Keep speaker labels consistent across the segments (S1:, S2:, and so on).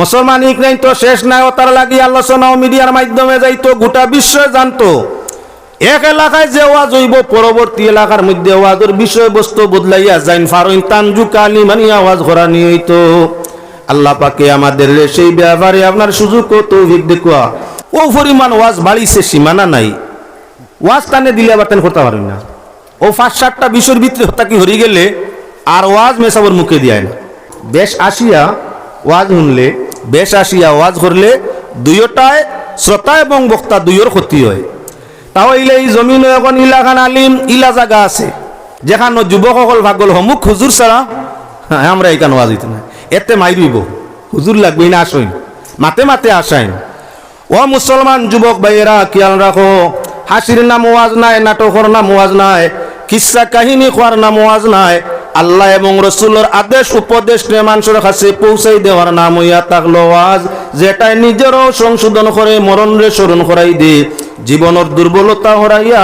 S1: মুসলমান ইকরাইন তো শেষ নাই, ও তার লাগি আলোচনা ও মিডিয়ার মাধ্যমে যাইতো, গোটা বিশ্ব জানতো। এক এলাকায় যে ওয়াজ হইব, পরবর্তী এলাকার মধ্যে ওয়াজের বিষয়বস্তু বদলাইয়া যাইন ফারইন তানজু কালি মানি আওয়াজ করা হইতো। আল্লাহ পাকে আমাদের সেই ব্যাপারে আপনার সুযোগ তৌফিক দেখুয়া ও পরিমাণ ওয়াজ বাড়িছে, সীমানা নাই। ওয়াজ টানে দিলে আবার তেন করতে পারেন না। ও পাঁচ সাতটা বিষয়ের ভিতরে হত্যা কি হরি গেলে, আর ওয়াজ মেসাবর মুখে দিয়ায় না। বেশ আসিয়া ওয়াজ শুনলে, বেশ আসিয়া ওয়াজ করলে, দুইটায় শ্রোতা এবং বক্তা দুইয়ের ক্ষতি হয়। তাহলে এই জমিন এখন ইলাখান আলিম, ইলা জাগা আছে। যেখানে যুবকসকল ভাগল হমুক, হুজুর ছাড়া হ্যাঁ আমরা এইখানে ওয়াজ হইতে না এতে মাইরিব হুজুর লাগবে না, আসইন। মাতে মাতে আসাইন ও মুসলমান যুবক ভাইয়েরা, খেয়াল রাখো, হাসির নাম ওয়াজ নাই, নাটকের নাম ওয়াজ নাই, কিসা কাহিনী খোয়ার নাম ওয়াজ নাই আল্লাহ এবং রসুলের আদেশ, উপদেশ নিয়ে মানুষের কাছে পৌঁছাই দেওয়ার নাম হইয়া থাকল আজ যেটাই নিজেরও সংশোধন করে মরণ রে স্মরণ করাই দে। জীবনের দুর্বলতা হরাইয়া,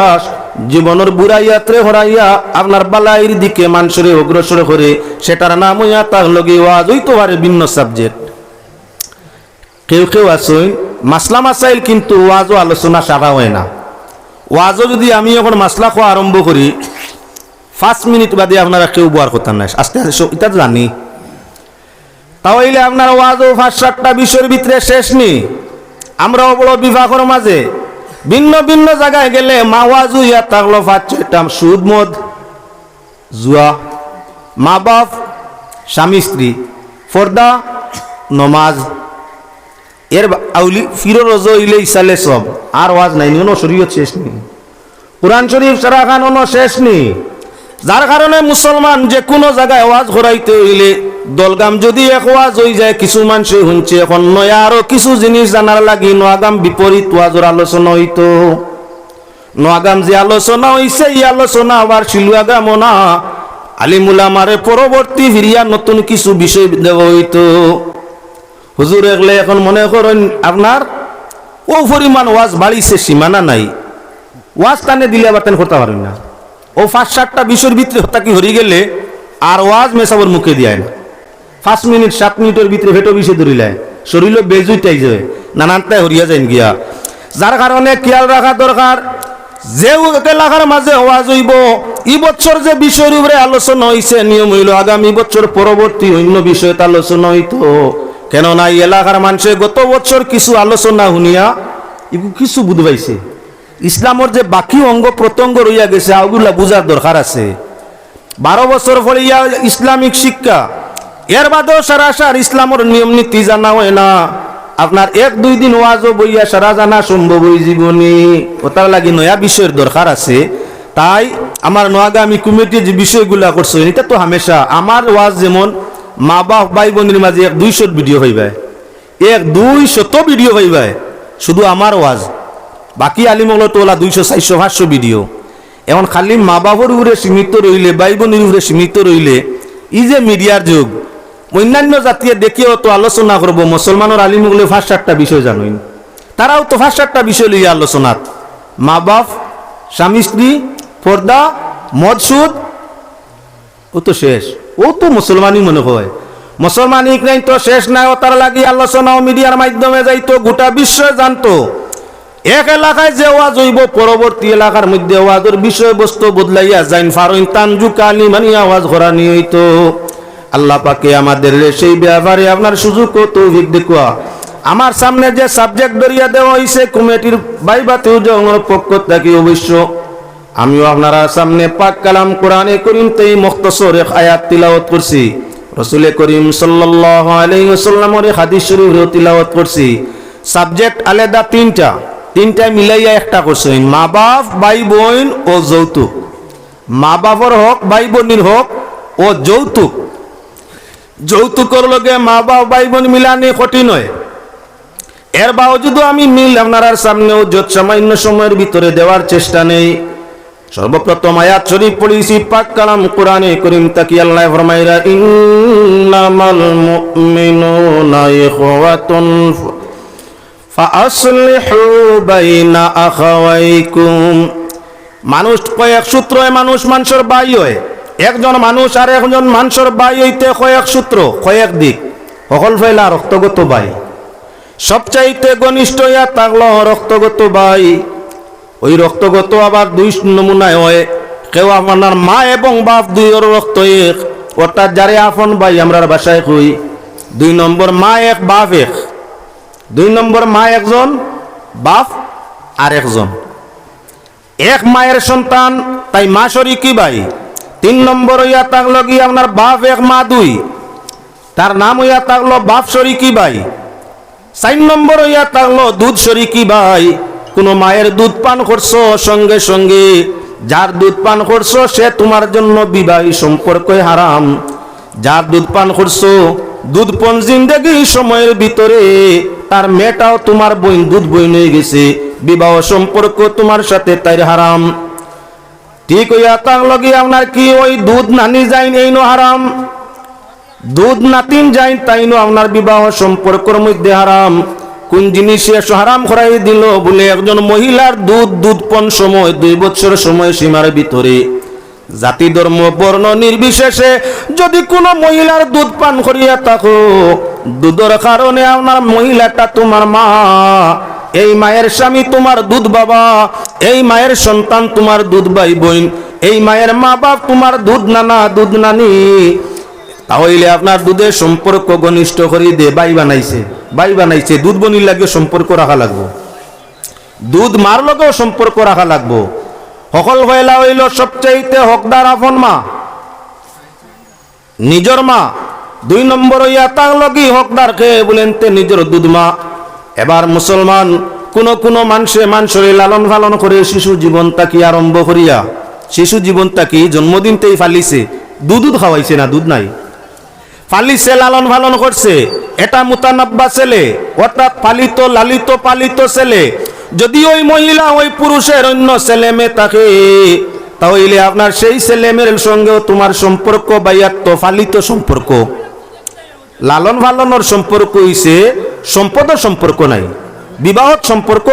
S1: জীবনের বুড়াইয়াত্রে হরাইয়া, আপনার বালাইয়ের দিকে মানুষের অগ্রসর করে, সেটার নাম হইয়া থাকল কি ওয়াজ হইতে পারে ভিন্ন সাবজেক্ট কেউ কেউ আসুন মাসলা মাসাইল কিন্তু ওয়াজও আলোচনা সারা হয় না। ওয়াজও যদি আমি এখন মাসলা খাওয়া আরম্ভ করি পাঁচ মিনিট বাদে আপনারা কেউ বোয়ার কথা নাই আস্তে আস্তে এটা জানি। তাহলে আপনার ওয়াজও পাঁচ সাতটা বিষয়ের ভিতরে শেষ নি। আমরাও বড় বিভাগের মাঝে ভিন্ন ভিন্ন জায়গায় গেলে মা ওয়াজু ইয়া থাকল পাঁচ ছয়টা সুদ মদ, জুয়া, মা বাপ, স্বামী, স্ত্রী, ফর্দা, নমাজ। এর আউলি ফিরো রোজ ইলে ইসালে সব। আর ওয়াজ নাই নিও শরীয়ত শেষ নেই কোরআন শরীফ সারা খান শেষ নেই যার কারণে মুসলমান যে কোনো জায়গায় ওয়াজ ঘরাইতে হইলে দলগাম যদি এক ওয়াজ হয়ে যায় কিছু মানুষ শুনছে। এখন নয়া আরও কিছু জিনিস জানার লাগি নোয়াগাম বিপরীত ওয়াজের আলোচনা হইতো নোয়াগাম যে আলোচনা হইছে এই আলোচনা আবার শিলুয়াগামও না আলিমুলামারে পরবর্তী ফিরিয়া নতুন কিছু বিষয় দেওয়া হইতো হুজুর এগলে এখন মনে করেন আপনার ও পরিমাণ ওয়াজ বাড়িছে সীমানা নাই। ওয়াজ টানে দিলে আবার তেন করতে পারেন না। ও পাঁচ সাতটা বিষয়ের ভিতরে হত্যা কি হরি গেলে, আর ওয়াজ মেসাবর মুখে দিয়ায় না। পাঁচ মিনিট, সাত মিনিটের ভিতরে ভেটো বিষয় ধরিলায়। শরীর বেজুইটাই যায় নানানটাই হরিয়া যায় গিয়া। যার কারণে খেয়াল রাখা দরকার, যে এলাকার মাঝে ওয়াজ হইব, ই বছর যে বিষয়ের উপরে আলোচনা হইছে, নিয়ম হইল আগামী বছর পরবর্তী অন্য বিষয়ত আলোচনা হইতো। কেননা এই এলাকার মানুষে গত বছর কিছু আলোচনা শুনিয়া কিছু বুঝবাইছে। ইসলামর যে বাকি অঙ্গ প্রত্যঙ্গ রইয়া গেছে ওগুলা বুঝার দরকার আছে। বারো বছর ফলিয়া ইসলামিক শিক্ষা। এর বাদেও সারা সারাসার ইসলামর নিয়ম নীতি জানা হয় না। আপনার এক, দুই দিন ওয়াজও বইয়া সারা জানা সম্ভব হই জীবনী ওটার লাগি নয়া বিষয়ের দরকার আছে। তাই আমার নোয়াগামী কমিটি যে বিষয়গুলা করছে এটা তো হামেশা আমার ওয়াজ যেমন মা বাপ, ভাই বোনের মাঝে এক দুইশো ভিডিও হইবাই এক দুই শত ভিডিও হইবাই শুধু আমার ওয়াজ বাকি আলিমগুলো তো ওলা দুইশো, চারশো, পাঁচশো ভিডিও এখন খালি মা বাবার উপরে সীমিত রইলে ভাই বোনের উপরে সীমিত রইলে ই যে মিডিয়ার যুগ, অন্যান্য জাতীয় দেখিও তো আলোচনা করব, মুসলমানের আলিমগুলো ফার্স্ট সাতটা বিষয় জানুন তারাও তো ফার্স্ট সাতটা বিষয় লইয়া আলোচনাত। মা বাপ স্বামী, স্ত্রী, পর্দা মদ সুদ ও তো শেষ। ও তো মুসলমানই মনে হয়। মুসলমান ইকরাইন তো শেষ নাই, ও তার লাগি আলোচনা ও মিডিয়ার মাধ্যমে যাইতো, গোটা বিশ্ব জানতো। এক এলাকায় যে ওয়াজ হইব, পরবর্তী এলাকার মধ্যে ওয়াজের বিষয়বস্তু বদলাইয়া যাইন ফারইন তানজু কালি মানি আওয়াজ করা হইতো। আল্লাহ পাকে আমাদের সেই ব্যাপারে আপনার সুযোগ তৌফিক দেখুয়া। আমার সামনে যে সাবজেক্ট ধরিয়া দেওয়া হয়েছে কমিটির বাইবাতেও জঙ্গল পক্ষ থেকে অবশ্য। আমিও আপনারা সামনে পাক কালাম কোরআনে করিম তেই মুখতসর এক আয়াত তিলাওয়াত করছি। রসুলে করিম সাল্লাল্লাহু আলাইহি ওয়াসাল্লামের হাদিস শরীফ তিলাওয়াত করছি। সাবজেক্ট আলাদা তিনটা। তিনটা মিলাইয়া একটা করছেন। মা বাপ ভাই বোন ও যৌতুক। মা বাপর হোক ভাই বোনের হোক ও যৌতুক। যৌতুকর লগে মা বাপ ভাই বোন মিলানি কঠিন হয়। এর বাবজুদও আমি মিল আপনার সামনেও যত সামান্য সময়ের ভিতরে দেওয়ার চেষ্টা নেই, সর্বপ্রথম আয়াত শরীফ পড়িছি পাক কালাম কোরআনে করিম তাকি আল্লাহ ফরমাইরা, ইন্নামাল মুমিনুনা ইখওয়াতুন মানুষ কয়েক সূত্রে মানুষ মানুষের বাই হয়। একজন মানুষ আর একজন মানুষের বাই হইতে কয়েক সূত্র? কয়েক দিক। সকল ফেলা রক্তগত ভাই সবচাইতে ঘনিষ্ঠ ইয়া থাকল রক্তগত বাই। ওই রক্তগত আবার দুই নমুনায় হয়। কেউ আপনার মা এবং বাপ দুই দুইয়ের রক্ত এক। অর্থাৎ যারে আপন ভাই আমরা বাসায় কই। দুই নম্বর মা এক, বাপ এক। দুই নম্বর মা একজন, বাপ আর একজন। এক মায়ের সন্তান, তাই মা কি ভাই? তিন নম্বর হইয়া থাকল কি আপনার বাপ, এক মা, দুই। তার নাম হইয়া থাকল বাপ কি ভাই? চার নম্বর হইয়া থাকল দুধ কি ভাই? কোনো মায়ের দুধ পান করছ? সঙ্গে সঙ্গে যার দুধ পান করছ, সে তোমার জন্য বিবাহী সম্পর্ক হারাম। যার দুধ পান করছ দুধ পন জিন্দেগি সময়ের ভিতরে। তার মেয়েটাও তোমার বইন দুধ বইন হয়ে গেছে। বিবাহ সম্পর্ক তোমার সাথে তাই হারাম। ঠিক হইয়া তার লগে আপনার কি ওই দুধ নানি যাইন, এই নো হারাম। দুধ নাতিন যাইন, তাই নো আপনার বিবাহ সম্পর্কর মধ্যে হারাম। কোন জিনিসে হারাম করাই দিল বলে একজন মহিলার দুধ দুধপন সময়, দুই বছর সময় সীমার ভিতরে। জাতি ধর্ম বর্ণ নির্বিশেষে যদি কোনো মহিলার দুধ পান করিয়া থাকো, দুধের কারণে আপনার মহিলাটা তোমার মা, এই মায়ের স্বামী তোমার দুধ বাবা, এই মায়ের সন্তান তোমার দুধ ভাই বোন, এই মায়ের মা বাপ তোমার দুধ নানা, দুধ নানি। তাহলে আপনার দুধের সম্পর্ক ঘনিষ্ঠ করে দে, বাই বানাইছে বাই বানাইছে, দুধ বনির লাগে সম্পর্ক রাখা লাগবো। দুধ মার লগেও সম্পর্ক রাখা লাগবো। সকল হইলা হইল সবচাইতে হকদার আপন মা। নিজর মা। দুই নম্বর হইয়া তার লগি হকদার খেয়ে বলেন তে নিজের দুধ মা। এবার মুসলমান কোন কোন মানুষে মানুষের লালন পালন করে শিশু জীবন তাকি আরম্ভ করিয়া, শিশু জীবন তাকি জন্মদিনতেই ফালিছে? দুধ খাওয়াইছে না দুধ নাই? ফালিছে, লালন পালন করছে। এটা মুতানাব্বা ছেলে, অর্থাৎ পালিত, লালিত, পালিত ছেলে। যদি ওই মহিলা ওই পুরুষের অন্য ছেলে মেয়ে থাকে, তাহলে আপনার সেই ছেলে মেয়ের সঙ্গেও তোমার সম্পর্ক বাইয়াত্ম ফালিত সম্পর্ক। লালন পালনের সম্পর্ক হইছে সম্পদের সম্পর্ক নাই, বিবাহত সম্পর্ক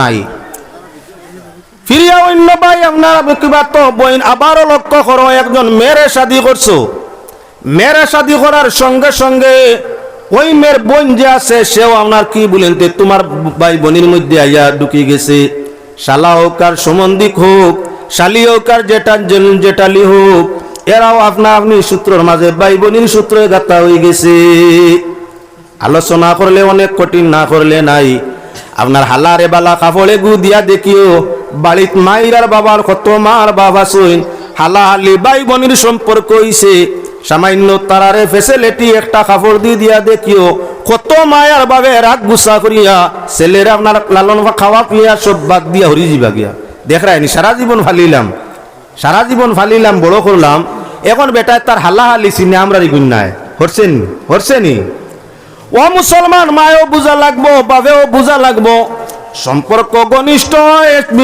S1: নাই। ফিরিয়া অন্য ভাই আপনার তো বইন আবারও লক্ষ্য করো, একজন মেয়েরে শাদি করছ। মেয়েরা শাদি করার সঙ্গে সঙ্গে ওই মেয়ের বোন যে আছে, সেও আপনার কি বলেন তোমার ভাই বোনের মধ্যে আইয়া ঢুকে গেছে। শালা হোক আর সম্বন্ধিক হোক, শালি হোক আর যেটা জেঠালি হোক, এরাও আপনা আপনি সূত্রর মাঝে ভাই বোনের সূত্রে গাতা হয়ে গেছে। আলোচনা করলে অনেক কঠিন, না করলে নাই। আপনার হালারে বালা কাপড়ে গু দিয়া দেখিও, বাড়িত মাইরার বাবার কত মার বাবা সইন হালা হালি ভাই বোনের সম্পর্ক হইছে। সামান্য তারারে ফেসিলিটি একটা কাপড় দিয়ে দিয়া দেখিও, কত মায়ার বাবে রাগ গুসা করিয়া ছেলেরা আপনার লালন বা খাওয়া পিয়া সব বাদ দিয়া হরি যাবা গিয়া। দেখ রায়নি সারা জীবন ফালিলাম। সারা জীবন ফালিলাম, বড় করলাম। এখন বেটা তার হাল্লা হালি চিনে আমরা নাই হরছেন? হরছেনি? ও মুসলমান, মায়েও বুঝা লাগবো, বাবেও বুঝা লাগবো। সম্পর্ক ঘনিষ্ঠ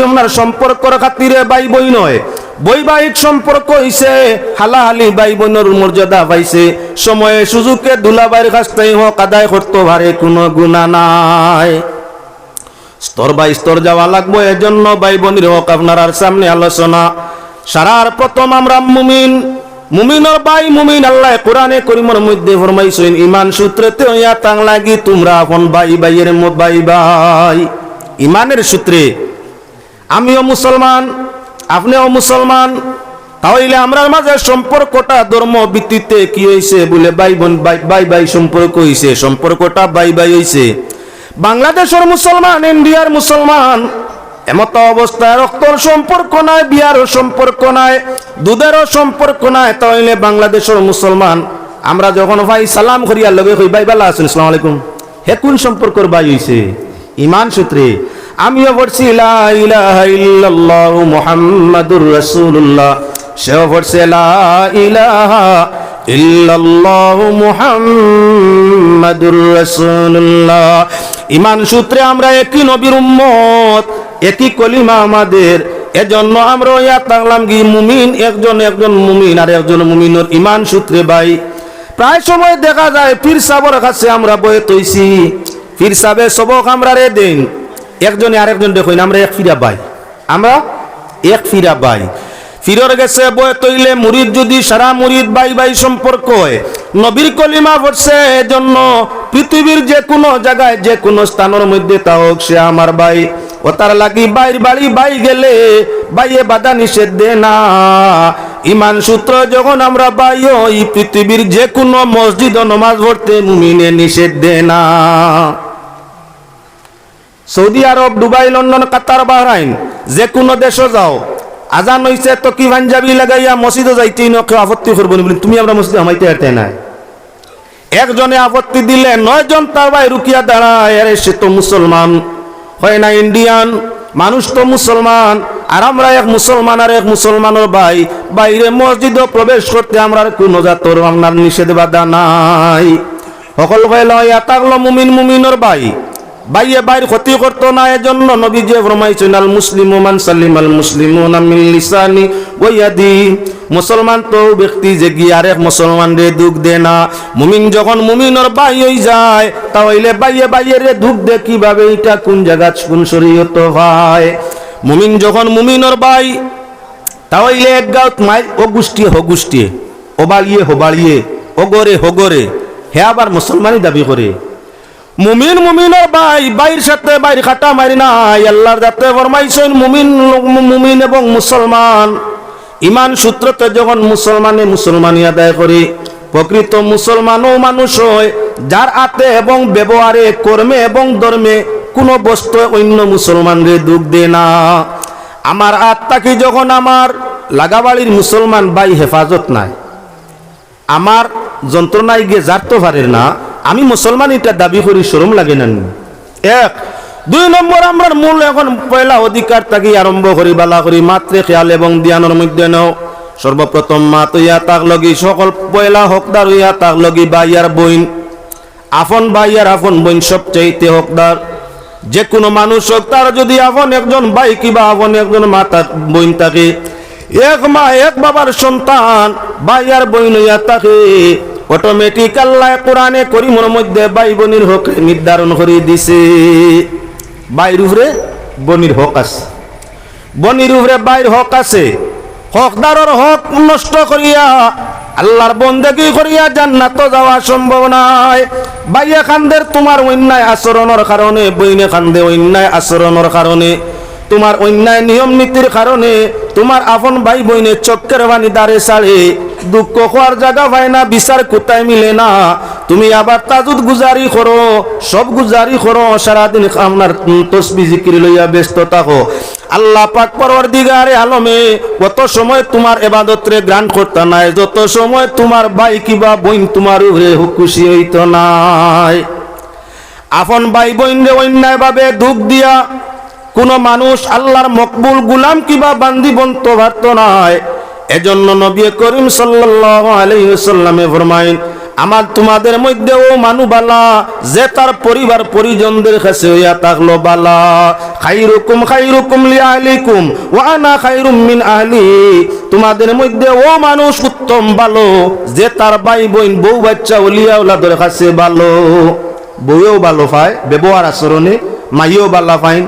S1: আপনার সম্পর্কর খাতিরে বাই বই নয়। বৈবাহিক সম্পর্ক হইছে, হালাহালি বাই বোনের মর্যাদা পাইছে। সময়ে সুযোগে দুলাবাইর কাছ থেকে হোক আদায় করতে পারে কোনো গুণা নাই। স্তর বাই স্তর যাওয়া লাগবো, এজন্য ভাই বোনের হোক আপনার সামনে আলোচনা। সারার প্রথম আমরা মুমিন। মুমিনর বাই মুমিন, আল্লাহ কোরআনে করিমর মধ্যে ফরমাইছেন, ইমান সূত্রেতে হইয়া তাং লাগি, তোমরা আপন ভাই ভাইয়ের মত ভাই ভাই ইমানের সূত্রে, আমিও মুসলমান, আপনিও মুসলমান, তাহলে আমরার মাঝে সম্পর্কটা ধর্ম ভিত্তিতে কি হয়েছে বলে ভাই বোন, ভাই ভাই সম্পর্ক হয়েছে সম্পর্কটা ভাই ভাই হয়েছে বাংলাদেশের মুসলমান, ইন্ডিয়ার মুসলমান, এমত অবস্থায় রক্তর সম্পর্ক নাই, বিয়ারও সম্পর্ক নাই, দুধেরও সম্পর্ক নাই, তাহলে বাংলাদেশের মুসলমান, আমরা যখন ভাই সালাম করিয়ার লগে কই, ভাই বালা আছেন, আসসালামু আলাইকুম। হে কোন সম্পর্কর ভাই হইছে? ইমান সূত্রে। আমিও পড়ছি মুহাম্মাদুর রাসূলুল্লাহ। সেও পড়ছে লা ইলাহা ইমান সূত্রে আমরা একই নবীর উম্মত, একই কলিমা আমাদের। এজন্য আমরা ইয়া তাকলাম কি, মুমিন একজন একজন মুমিন আর একজন মুমিনের ইমান সূত্রে, ভাই। প্রায় সময় দেখা যায়, পীর সাবর কাছে আমরা বয়ে তৈছি। পীর সাবে সবক আমরা রে দিন। একজনে আরেকজন দেখুন, আমরা এক ফিরা ভাই আমরা এক ফিরা ভাই ফিরর গেছে, বয়ে তৈলে মুরিদ যদি সারা মুরিদ বাই বাই সম্পর্ক হয়, নবীর কলিমা পড়ছে, এজন্য পৃথিবীর যে কোনো জায়গায় যে কোনো স্থানের মধ্যে তা হোক, সে আমার ভাই। ও তার লাগি বাইর বাড়ি বাই গেলে, বাইয়ে বাধা নিষেধ দে না। ইমান সূত্র যখন আমরা বাইও এই পৃথিবীর যে কোনো মসজিদ নমাজ পড়তে মুমিনে নিষেধ দে না। Saudi Arab Dubai London Qatar Bahrain যে কোনো দেশে যাও। আজান হইছে তো কি পাঞ্জাবি লাগাইয়া মসজিদে যাইতেই না কেউ আপত্তি করব বলি, তুমি আমরা মসজিদে হামাইতে হারতে নাই একজনে আপত্তি দিলে নয় জন তার ভাই রুকিয়া দাঁড়ায় আরে সে তো মুসলমান হয় না ইন্ডিয়ান মানুষ তো মুসলমান আর আমরা এক মুসলমান আর এক মুসলমানের ভাই। বাইরে মসজিদে প্রবেশ করতে আমরা কোনো জাতর আপনার নিষেধ বাধা নাই। সকল ভাই লয়া তাগলো মুমিন মুমিনের ভাই। বাইয়ে বাইর ক্ষতি করতো না, এজন্য নবী যে ফরমাইছেন, আল মুসলিম মান সালিম আল মুসলিম লিসানি ওয়াদি মুসলমান তো ব্যক্তি যে গিয়ে আরেক মুসলমান রে দুঃখ দে না। মুমিন যখন মুমিনের বাই হই যায় তাহলে বাইয়ে বাইয়ে রে দুঃখ দে কীভাবে? এটা কোন জায়গা, কোন শরীয়ত? হয় মুমিন যখন মুমিনের বাই তাহলে এক গাঁত মাই ও গোষ্ঠী, হো গোষ্ঠী, ও বাড়িয়ে, হো বাড়িয়ে, ও গরে, হো গরে। হে আবার মুসলমানই দাবি করে। মুমিন মুমিনের ভাই বাইর সাথে বাইর খাটা মারি নাই। আল্লাহর যাতে ফরমাইছেন, মুমিন মুমিন এবং মুসলমান। ইমান সূত্রতে যখন মুসলমানে মুসলমানি আদায় করে, প্রকৃত মুসলমানও মানুষ হয়, যার আতে এবং ব্যবহারে, কর্মে এবং ধর্মে কোনো বস্তু অন্য মুসলমানরে দুঃখ দে না। আমার আত্মাকে যখন আমার লাগাবাড়ির মুসলমান ভাই হেফাজত নাই? আমার যন্ত্রণায় গিয়ে জারতে পারে না? আমি মুসলমান, এটা দাবি করি, শরম লাগে না। এক। দুই নম্বর, আমরা মূল এখন পয়লা অধিকার থাকি, আরম্ভ করি, বালা করি মাত্রে খেয়াল এবং ধ্যানের মধ্যে নাও। সর্বপ্রথম মা তো ইয়া তাক লগি, সকল পয়লা হকদার ইয়া তাক লগি বা বাইয়ার বইন আপন বাইয়ার আপন বইন সবচাইতে হকদার। যে কোনো মানুষ হোক, তার যদি আপন একজন ভাই কিবা আপন একজন মাতা বইন থাকে, এক মা, এক বাবার সন্তান, ভাই আর বইন হইয়া থাকে। অটোমেটিক আল্লাহ কোরআনে করিমর মধ্যে বাই বোনের হক নির্ধারণ করে দিছে। বাইর উপরে বনির হক আছে। বনির উপরে বাইর হক আছে। হকদারর হক নষ্ট করিয়া, আল্লাহর বন্দেগি করিয়া জান্নাত যাওয়া সম্ভব নাই। বাইয়ে খান্দের তোমার অন্যায় আচরণের কারণে, বইনে খান্দে অন্যায় আচরণের কারণে, তোমার অন্যায় নিয়ম নীতির কারণে, তোমার আপন ভাই বইনে চক্কের বাণী দাঁড়ে সাড়ে দুঃখ হওয়ার জায়গা পায় না বিচার কোথায় মিলে না। তুমি আবার তাজুদ গুজারি করো, সব গুজারি করো, সারাদিন আপনার তসবি জিকির লইয়া ব্যস্ত থাকো। আল্লাহ পাক পরওয়ার দিগারে আলমে, কত সময় তোমার এবাদতরে গ্রান্ট করতে নাই, যত সময় তোমার ভাই কিবা বইন তোমার উপরে খুশি হইত নাই। আপন ভাই বোন রে অন্যায় ভাবে দুঃখ দিয়া, কোন মানুষ আল্লাহর মকবুল গুলাম কিবা বান্দি বন্ত ভাত নাই। এজন্য নবী করিম সাল্লাল্লাহু আলাইহি ওয়াসাল্লামে ফরমাইন আমার তোমাদের মধ্যে ও মানু বালা, যে তার পরিবার পরিজনদের কাছে হইয়া থাকল বালা। খাইরুকুম খাইরুকুম লি আহলিকুম, ওয়া আনা খাইরুম মিন আহলি। তোমাদের মধ্যে ও মানুষ উত্তম ভালো যে তার ভাই বোন বউ বাচ্চা ওলিয়া ওলাদের কাছে ভালো বউও ভালো পায় ব্যবহার আচরণে মাইও বালা পাইন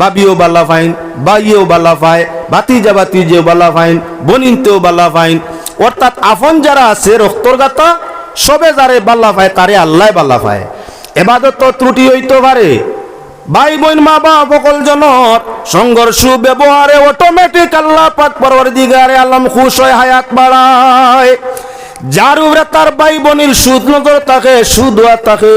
S1: বাবিও বালা ফাইন বাইও বালা পায় ভাতিজা ভাতিজেও বালা ফাইন, বনিনতেও বালা ফাইন। অর্থাৎ আপন যারা আছে রক্তর গাতা সবে যারে বাল্লা পায় তারে আল্লাহ বাল্লা পায় এবাদত ত্রুটি হইতে পারে। ভাই বোন মা বাপ সকল জনর সংঘর্ষ, ব্যবহারে অটোমেটিক আল্লাহ পাক পরবর দিগারে আলম খুশ হয় হায়াত বাড়ায়। যার উপরে তার ভাই বোনের সুদ নজর থাকে সুদোয়া থাকে।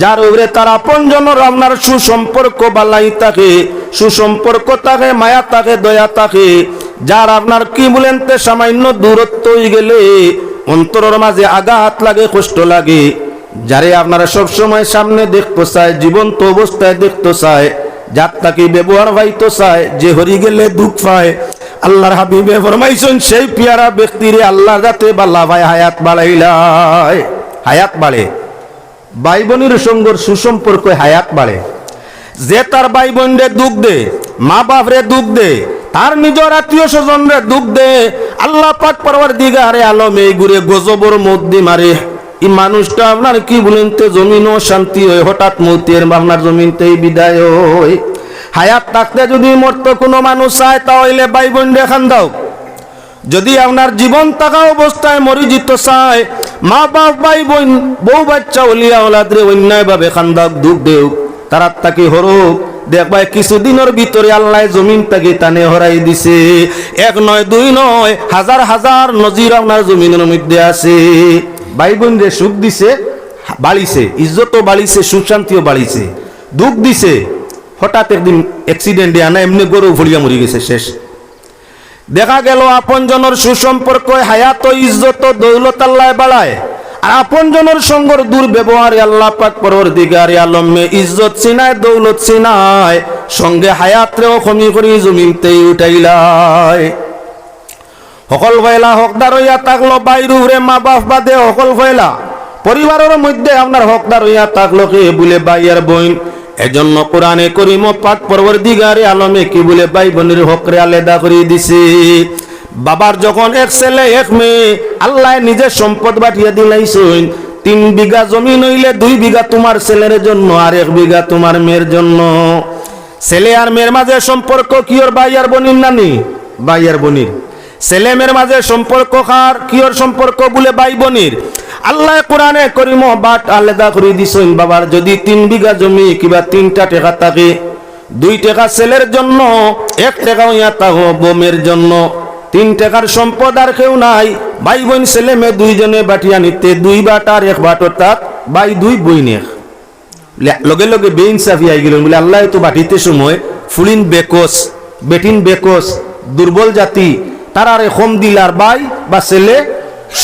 S1: যার উপরে তার আপন জনের আপনার সুসম্পর্ক বালাই থাকে, সুসম্পর্ক থাকে, মায়া থাকে, দয়া থাকে। যার আপনার কি বলেন তে সামান্য দূরত্ব গেলে অন্তরের মাঝে আঘাত লাগে, কষ্ট লাগে। যারে আপনারা সব সময় সামনে দেখতে চায়, জীবন্ত অবস্থায় দেখতে চায়, যার তাকে ব্যবহার পাইতে চায়, যে হরি গেলে দুঃখ পায়। আল্লাহর হাবিবে ফরমাইছেন, সেই পিয়ারা ব্যক্তিরে আল্লাহ যাতে বাল্লা ভাই হায়াত বাড়াইলায় হায়াত বাড়ে। ভাই বোনের সঙ্গর সুসম্পর্ক হায়াত বাড়ে। যে তার ভাই বোনরে দুঃখ দে মা বাপ রে দুঃখ দে, তার নিজের আত্মীয় স্বজন রে দুঃখ দে, আল্লাহ পাক পরবার দিগারে আলম এই ঘুরে গজবর মধ্যে মারে। এই মানুষটা আপনার কি বলেন তো জমিনও শান্তি হয়, হঠাৎ মৌতের আপনার জমিনতেই বিদায় হয়। হায়াত থাকতে যদি মরতো কোনো মানুষ চায়, তাহলে ভাই বোন দেখান দাও। যদি আপনার জীবন থাকা অবস্থায় মরিজিত চায় মা বাপ ভাই বোন বউ বাচ্চা, অলিয়া ওলাদরে অন্যায়ভাবে খান্দাক, দুঃখ দেও তারা তাকে হরক। দেখবাই কিছুদিনের ভিতরে আল্লাহ জমিন তাকে টানে হরাই দিছে। এক নয়, দুই নয়, হাজার হাজার নজির আপনার জমিনের মধ্যে আছে। ভাই বোন রে, সুখ দিছে বাড়িছে ইজ্জতও বাড়িছে সুখ শান্তিও বাড়িছে দুঃখ দিছে। হঠাৎ একদিন অ্যাক্সিডেন্টে আনা, এমনি গরু ভরিয়া মরি গেছে, শেষ। দেখা গেল আপনজনের সুসম্পর্ক, হায়াত ইজ্জত দৌলত আল্লাহ বাড়ায়। আর আপনজনের সঙ্গর দুর্ব্যবহারে আল্লাহ পাক পরবর্তীকার আলমে ইজ্জত চিনায় দৌলত চিনায় সঙ্গে হায়াতরেও খমি করি জমিনতেই উঠাইলায় সকল ভয়লা হকদার হইয়া থাকল বাইরুরে মা বাপ বাদে সকল ভয়লা পরিবারের মধ্যে আপনার হকদার হইয়া থাকল কে? বলে ভাই আর বোন এজন্য কোরআনে করিম পাক পরবর দিগারে আলমে কি বলে ভাই বোনের হকরে আলাদা করে দিছে। বাবার যখন এক ছেলে, এক মেয়ে, আল্লাহ নিজের সম্পদ বাটিয়ে দিলাইছেন, তিন বিঘা জমি নইলে দুই বিঘা তোমার ছেলের জন্য আর এক বিঘা তোমার মেয়ের জন্য। ছেলে আর মেয়ের মাঝে সম্পর্ক কি ওর ভাই আর বোনির নানি? ভাই আর বোনির। ছেলে মেয়ের মাঝে সম্পর্ক কার? কিয়র সম্পর্ক বলে ভাই বোনির আল্লাহ কোরআনে করিম বাট আলাদা করে দিছেন, বাবার যদি তিন বিঘা জমি কিবা তিনটা টাকা থাকে, দুই টাকা ছেলের জন্য, এক টাকা ইয়া তাহ বোমের জন্য। তিন টাকার সম্পদ আর কেউ নাই, ভাই বোন, ছেলে মেয়ে দুইজনে বাটিয়া নিতে দুই বাট আর এক বাট অর্থাৎ ভাই দুই বইন লগে লগে বেইনসাফি আই গেল বলে আল্লাহ তো বাটিতে সময়, ফুলিন বেকস, বেটিন বেকস, দুর্বল জাতি, তারারে কম দিলার বাই বা ছেলে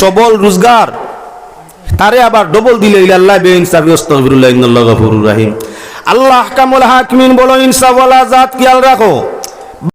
S1: সবল রোজগার। তারে আবার ডবল দিলে ইলা আল্লাহ বেইনসাফি আস্তাগফিরুল্লাহ ইন্নাল্লাহ গফুরুর রাহিম। আল্লাহ কামুল হাকিমিন বলো ইনসাফ ওয়ালা জাত খেয়াল রাখো।